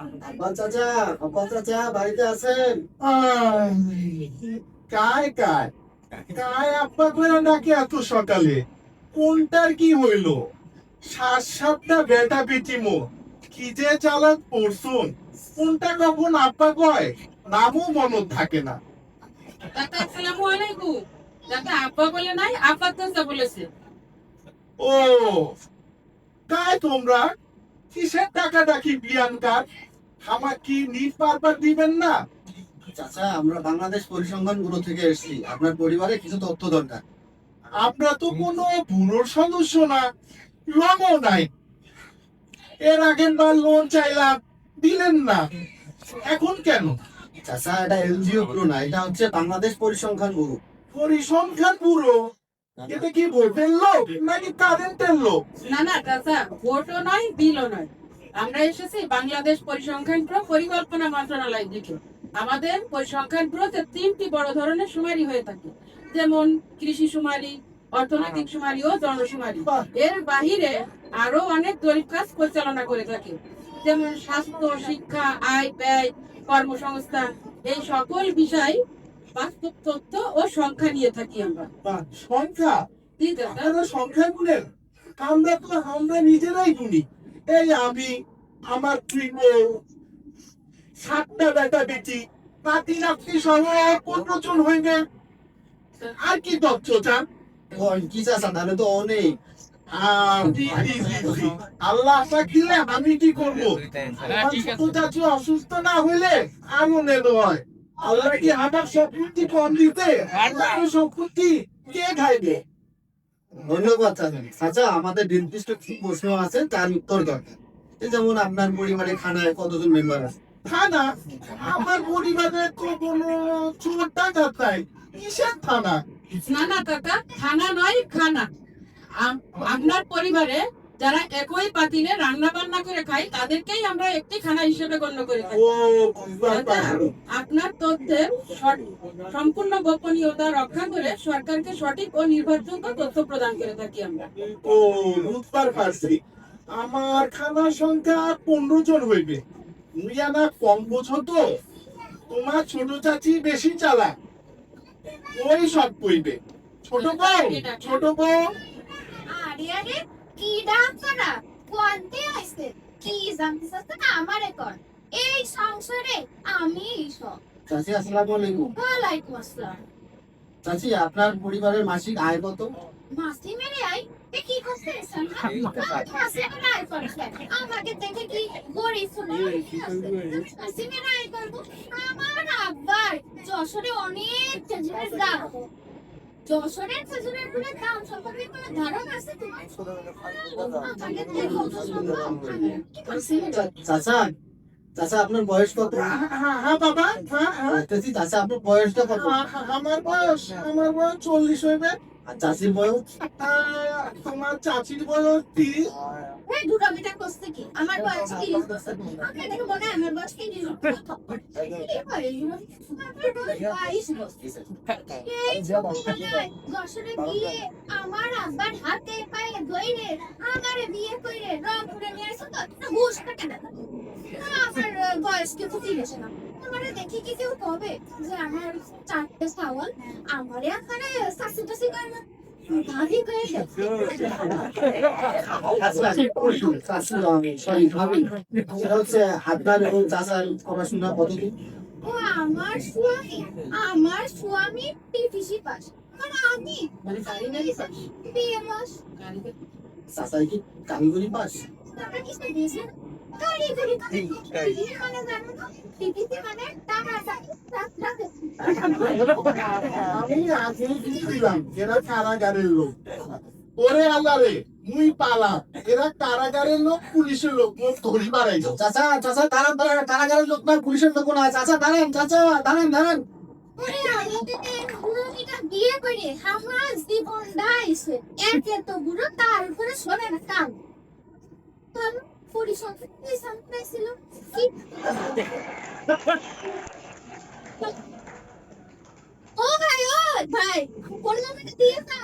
আব্বাস চাচা আব্বাস চাচা বাড়িতে আছেন? কায় কায়? কায় আব্বা করে নাকি এত সকালে? কোনটার কি হইল? সাত সাতটা বেটা বেটিমো কি যে চালাক পড়ছুন কোনটা কখন আব্বা কয়? নামও মনত থাকে না। কাকা আসসালামু আলাইকুম। কাকা আব্বা বলে নাই আব্বা বলেছে। ও কায় তোমরা? কিসের টাকা ডাকি বিয়ানকার আমার নিট দিবেন না? চাচা আমরা বাংলাদেশ পরিসংখ্যান ব্যুরো থেকে এসেছি। আপনার পরিবারে কিছু তথ্য দরকার। আমরা তো কোনো ব্যুরোর সদস্য না নাই। এর আগের বার লোন চাইলাম দিলেন না। এখন কেন? চাচা এটা এনজিও ব্যুরো না এটা হচ্ছে বাংলাদেশ পরিসংখ্যান ব্যুরো। পরিসংখ্যান ব্যুরো? এটা কি ভোটের লোক নাকি কারেন্টের লোক? না না চাচা ভোটও নয় বিলও নয়। আমরা এসেছি বাংলাদেশ পরিসংখ্যান ব্যুরো পরিকল্পনা মন্ত্রণালয় থেকে আমাদের পরিসংখ্যান ব্যুরোতে তিনটি বড় ধরনের সুমারি হয়ে থাকে। যেমন কৃষি সুমারি অর্থনৈতিক সুমারি ও জনশুমারি এর বাহিরে আরও অনেক জরিপ কাজ পরিচালনা করে থাকে। যেমন স্বাস্থ্য শিক্ষা আয় ব্যয় কর্মসংস্থান এই সকল বিষয় বাস্তব তথ্য ও সংখ্যা নিয়ে থাকি আমরা। সংখ্যা? জি সংখ্যা গুনেন আমরা তো আমরা নিজেরাই গুনি এই আমি আমার বউ সাতটা বেটা বেটি নাতি নাতনি সহ পনেরো জন হইবে। আর কি তথ্য চান? কি তাহলে তো অনেক। আল্লাহ আশা দিলে আমি কি করব? ছোট চাচু অসুস্থ না হইলে আগুনে নয় আল্লাহ কি আমার সম্পত্তি কম দিতে? আমার সম্পত্তি কে খাইবে? ধন্যবাদ চাচা। আমাদের নির্দিষ্ট কি প্রশ্ন আছে তার উত্তর দরকার। এই যেমন আপনার পরিবারে খানায় কতজন মেম্বার আছে? থানা? আমার পরিবারে তো কোনো চোর ডাকাত নাই কিসের থানা? না না কাকা খানা নয় খানা। আপনার পরিবারে যারা একই পাতিলে রান্না বান্না করে খায় তাদেরকেই আমরা একটি খানা হিসেবে গণ্য করে থাকি। পারল। আপনার তথ্যের সম্পূর্ণ গোপনীয়তা রক্ষা করে সরকারকে সঠিক ও নির্ভরযোগ্য তথ্য প্রদান করে থাকি আমরা। ও আমার খানার সংখ্যা পনেরো জন হইবে। তুমি না কম বোঝো তো? তোমার ছোট চাচি বেশি চালাক। ওই সব কইবে। ছোট বউ ছোট বউ। আরে আরে কি ডাক্তারা কোয়ান্তে আইছে কি জানতেছ না আমারে কর এই সংসারে আমি সব। চাচি আসসালামু আলাইকুম। ওয়ালাইকুম আসসালাম। চাচি আপনার পরিবারের মাসিক আয় কত? মাসি মেরে কি মাসি মেরে আই করছে। আমাকে দেখে কি গরিব মাসি মেরে আই করব আমার আব্বার যশোরে অনেক গাছ। যশোরের খেজুরেরগুলোর দাম সম্পর্কে কোনো ধারণা আছে চাচা চাচা আপনার বয়স কত? হ্যাঁ হ্যাঁ বাবা হ্যাঁ হ্যাঁ। চাচা আপনার বয়সটা কত? আমার বয়স আমার বয়স চল্লিশ হইবে। আর চাচির বয়স তোমার চাচির বয়স তিরিশ এই দুটো মিটার করছে কি? আমার বয়স কি? আপনি দেখে মনে হয় আমার বয়স কি? দিল যশোরে আমার আব্বার হাতে পায়ে ধইরে আমারে বিয়ে করে নিয়ে আসো তো? হুশ কাটে না বয়স কিন্তু না। আমারে দেখি কি কেউ কবে যে আমার চারটে সাওয়াল আমারে শাসি টাসি করে না। স্বামী আমার স্বামী টিটিসি পাস। আর আমি মানে কি কারিগরি পাস? তারপরে কিছু দিয়েছেন মানে মানে কারাগারের লোক চাচা না পুলিশের লোক না চাচা দাঁড়ান চাচা দাঁড়ান দাঁড়ান বিয়ে করে আমার একে তো উপরে শোনে না তাহলে পরিসংখ্যান কি সামনে ছিল কি ও ভাই ও ভাই কোন নামে দিয়ে না